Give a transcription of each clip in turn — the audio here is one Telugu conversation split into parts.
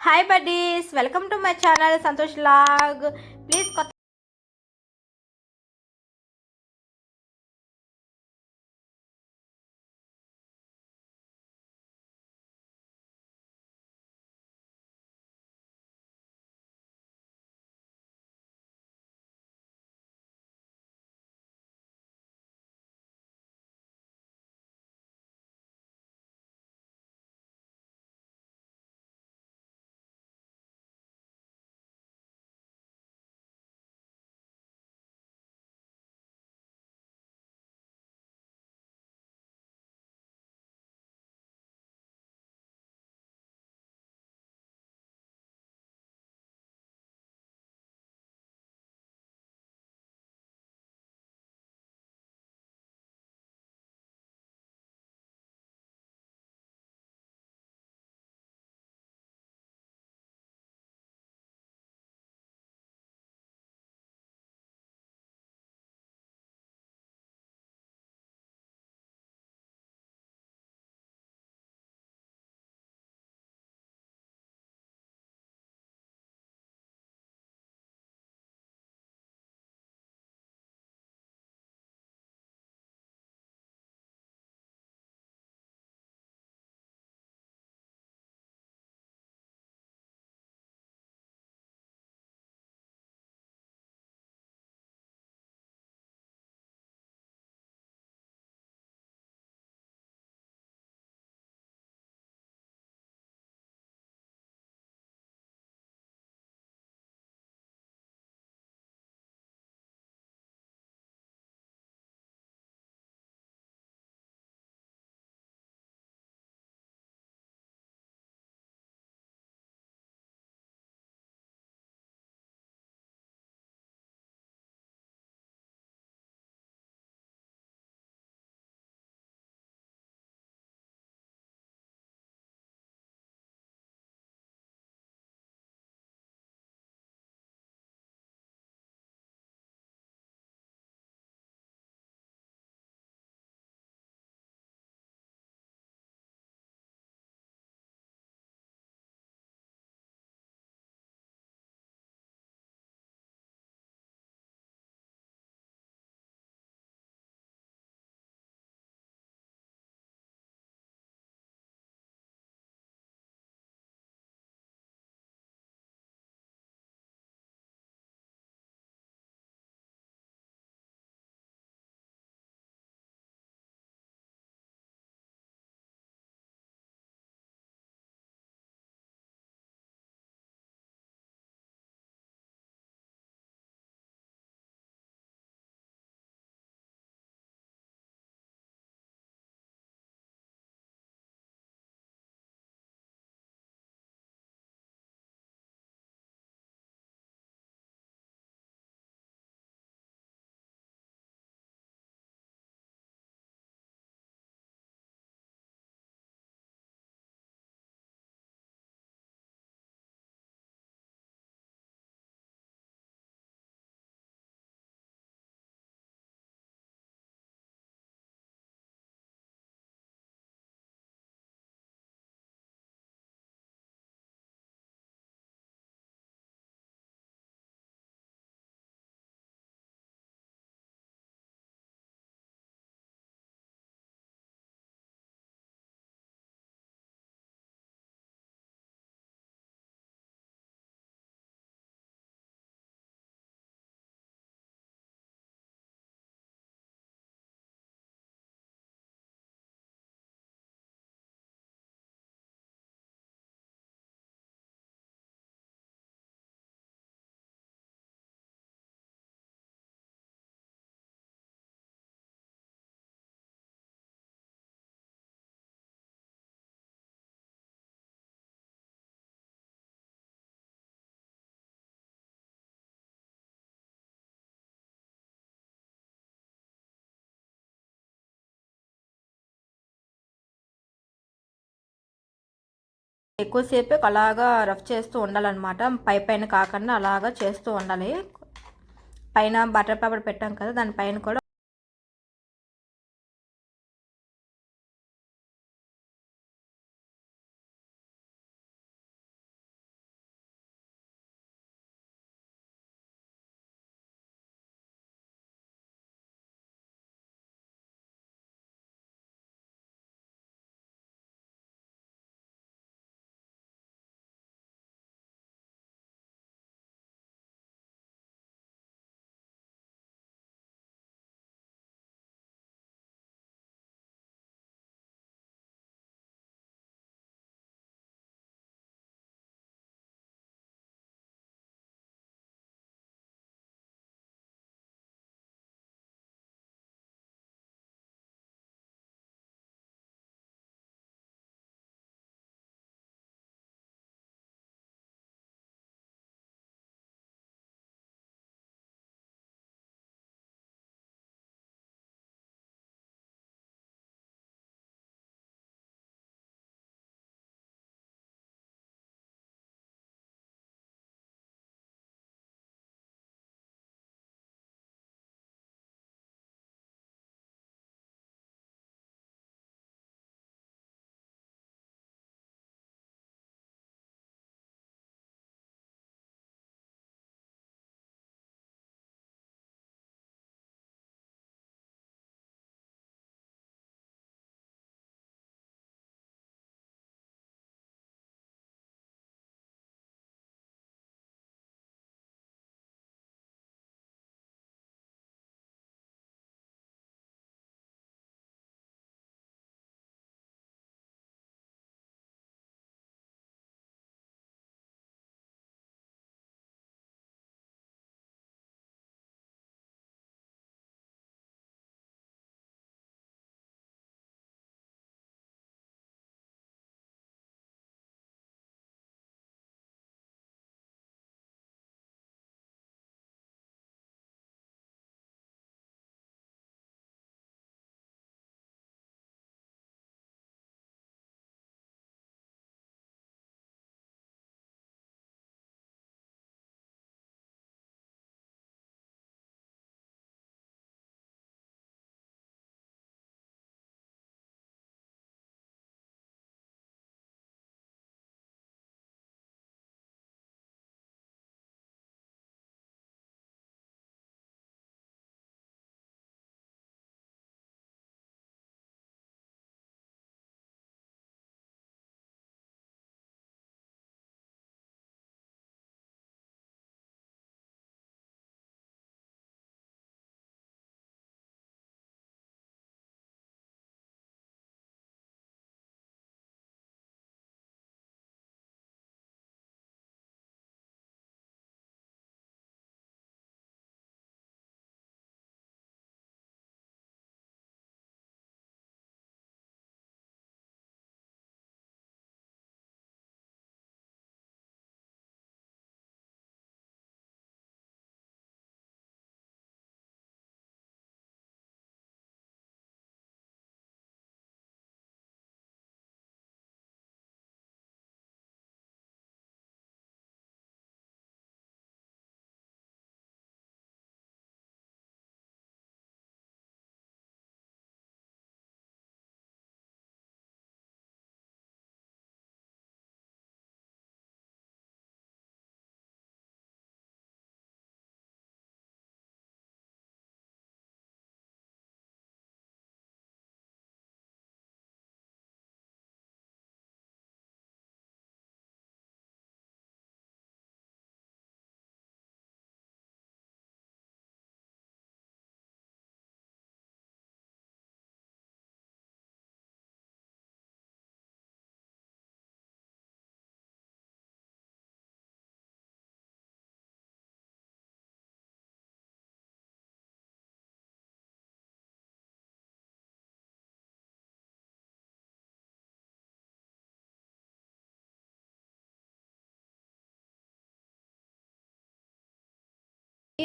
Hi buddies welcome to my channel Santosh log please కొత్త ఎక్కువసేపు అలాగా రఫ్ చేస్తూ ఉండాలన్నమాట. పై పైన కాకుండా అలాగా చేస్తూ ఉండాలి. పైన బటర్ పేపర్ పెట్టాం కదా దానిపైన కూడా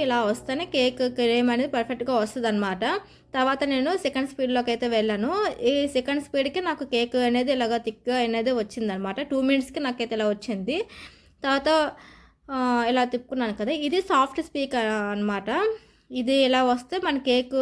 ఇలా వస్తేనే కేక్ క్రీమ్ అనేది పర్ఫెక్ట్గా వస్తుంది అనమాట తర్వాత నేను సెకండ్ స్పీడ్లోకి అయితే వెళ్ళాను. ఈ సెకండ్ స్పీడ్కి నాకు కేక్ అనేది ఇలాగ థిక్గా అనేది వచ్చిందనమాట టూ మినిట్స్కి నాకైతే ఇలా వచ్చింది. తర్వాత ఇలా తిప్పుకున్నాను కదా. ఇది సాఫ్ట్ స్పీక్ అనమాట ఇది ఇలా వస్తే మన కేక్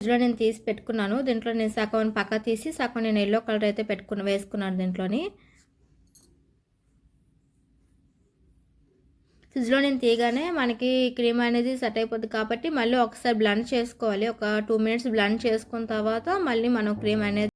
ఫ్రిడ్జ్లో నేను తీసి పెట్టుకున్నాను. దీంట్లో నేను సగం పక్క తీసి సగం నేను ఎల్లో కలర్ అయితే పెట్టుకున్న వేసుకున్నాను దీంట్లోని. ఫ్రిడ్జ్లో నేను తీయగానే మనకి క్రీమ్ అనేది సెట్ అయిపోద్ది కాబట్టి మళ్ళీ ఒకసారి బ్లండ్ చేసుకోవాలి. ఒక టూ మినిట్స్ బ్లండ్ చేసుకున్న తర్వాత మళ్ళీ మనం క్రీమ్ అనేది